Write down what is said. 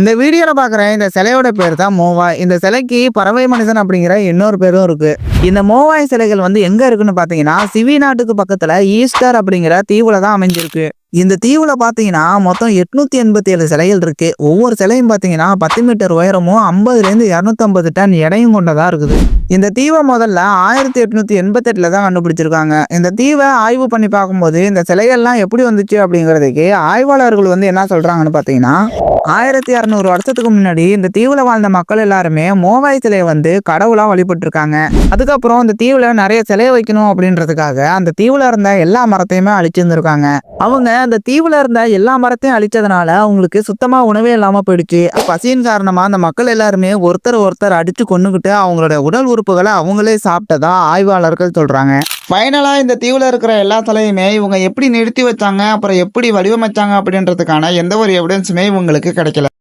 இந்த வீடியோவில் பார்க்குற இந்த சிலையோட பேர் தான் மோவா. இந்த சிலைக்கு பறவை மனுஷன் அப்படிங்கிற இன்னொரு பேரும் இருக்குது இந்த மோவாய் சிலைகள் வந்து எங்க இருக்குன்னு பாத்தீங்கன்னா சிவி நாட்டுக்கு பக்கத்துல ஈஸ்டர் அப்படிங்கிற தீவுல தான் அமைஞ்சிருக்கு. இந்த தீவுல பாத்தீங்கன்னா மொத்தம் எட்நூத்தி எண்பத்தி ஏழு சிலைகள் இருக்கு. ஒவ்வொரு சிலையும் பாத்தீங்கன்னா பத்து மீட்டர் உயரமும் ஐம்பதுல இருந்து இருநூத்தி டன் எடையும் கொண்டதா இருக்குது. இந்த தீவை முதல்ல ஆயிரத்தி எட்நூத்தி எண்பத்தெட்டுல தான் கண்டுபிடிச்சிருக்காங்க. இந்த தீவை ஆய்வு பண்ணி பார்க்கும்போது இந்த சிலைகள்லாம் எப்படி வந்துச்சு அப்படிங்கிறதுக்கு ஆய்வாளர்கள் வந்து என்ன சொல்றாங்கன்னு பாத்தீங்கன்னா ஆயிரத்தி அறநூறு வருஷத்துக்கு முன்னாடி இந்த தீவுல வாழ்ந்த மக்கள் எல்லாருமே மோவாய் சிலையை வந்து கடவுளா வழிபட்டு இருக்காங்க அதுக்கப்புறம் இந்த தீவுல நிறைய சிலையை வைக்கணும் அப்படின்றதுக்காக அந்த தீவுல இருந்த எல்லா மரத்தையுமே அழிச்சிருந்துருக்காங்க. அவங்க அந்த தீவுல இருந்த எல்லா மரத்தையும் அழிச்சதுனால அவங்களுக்கு சுத்தமா உணவே இல்லாம போயிடுச்சு. பசியின் காரணமா அந்த மக்கள் எல்லாருமே ஒருத்தர் ஒருத்தர் அடிச்சு கொண்டுகிட்டு அவங்களோட உடல் உறுப்புகளை அவங்களே சாப்பிட்டதா ஆய்வாளர்கள் சொல்றாங்க. ஃபைனலாக இந்த தீவில் இருக்கிற எல்லா சிலையுமே இவங்க எப்படி நிறுத்தி வச்சாங்க அப்புறம் எப்படி வடிவமைச்சாங்க அப்படின்றதுக்கான எந்த ஒரு எவிடன்ஸுமே இவங்களுக்கு கிடைக்கல.